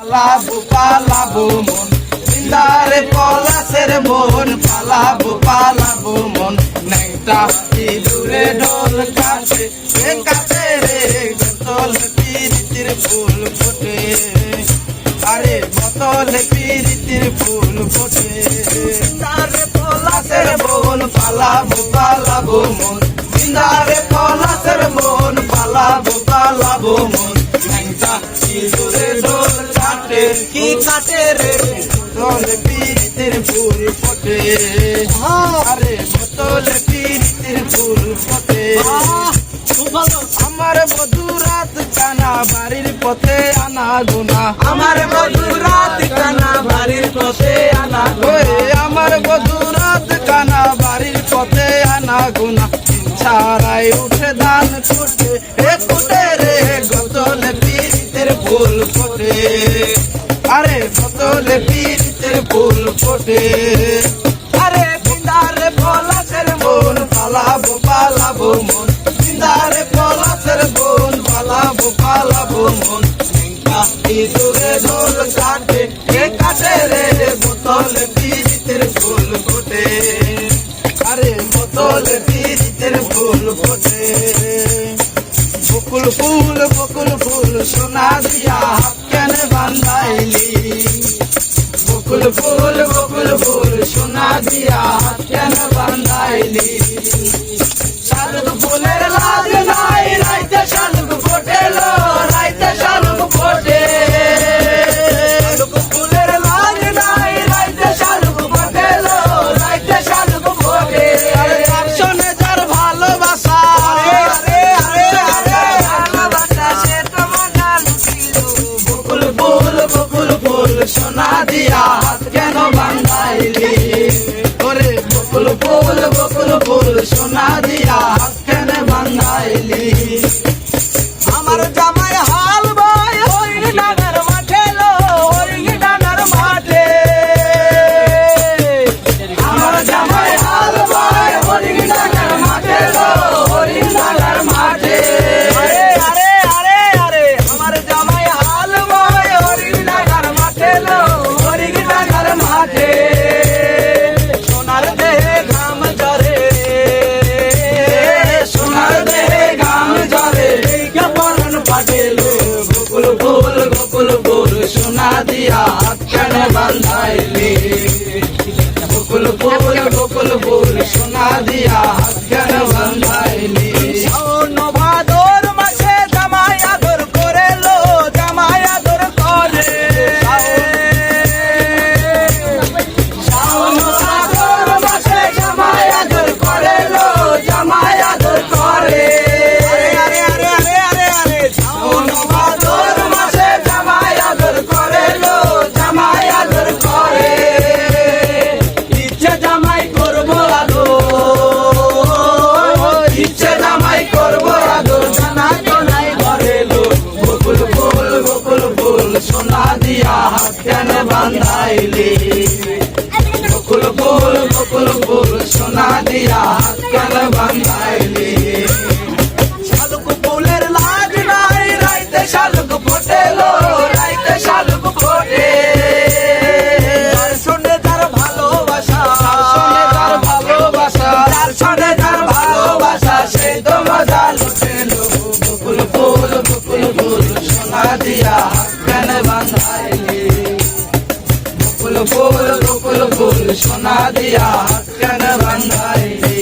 পালাবো পালাবো মন। বৃন্দারে পলাশের মন, পালাবো পালাবো মন। নেংটা ইঁদুরে ঢোল কাছে এ কাছে রে, বোতল পিরিতির ফুল ফোটে। আরে বোতল পিরিতির ফুল ফোটে। বৃন্দারে পলাশের মন, পালাবো পালাবো মন। বৃন্দারে পলাশের মন, পালাবো পালাবো মন। ঢোল কাটে কি কাটে রে? বোতল পিরিতির ফুল ফোটে। আরে বোতল পিরিতির ফুল ফোটে। আমার বধুরাত কানা বাড়ির পথে আনা গোনা। আমার বধুরাত কানা বাড়ির পথে আনা ওই আমার বধুরাত কানা বাড়ির পথে আনা গোনা। ছাড়াই উঠে ধান ফুটে এ ফুটে ফুল ফোটে। আরে বৃন্দারে পলাশের মন, পালাবো পালাবো মন। বৃন্দারে পলাশের মন, পালাবো পালাবো মন। ইঁদুরে ঢোল কাটে, এ কাটে রে বোতল পীড়িতের ফুল ফোটে। আরে বোতল পীড়িতের ফুল ফোটে। বকুল ফুল বকুল ফুল, সোনা দিয়া কেন বান্ধাইলি? বকুল ফুল বকুল ফুল সোনা দিয়া কেন বান্ধাইলি? हाथ দিয়া কেন বান্ধাইলি? বকুল ফুল বকুল ফুল সোনা দিয়া দিয়া কেন বান্ধাইলি? বকুল ফুল বকুল ফুল সোনা দিয়া কেন বান্ধাইলি? ফুল বকুল ফুল সোনা দিয়া কেন বান্ধাইলি?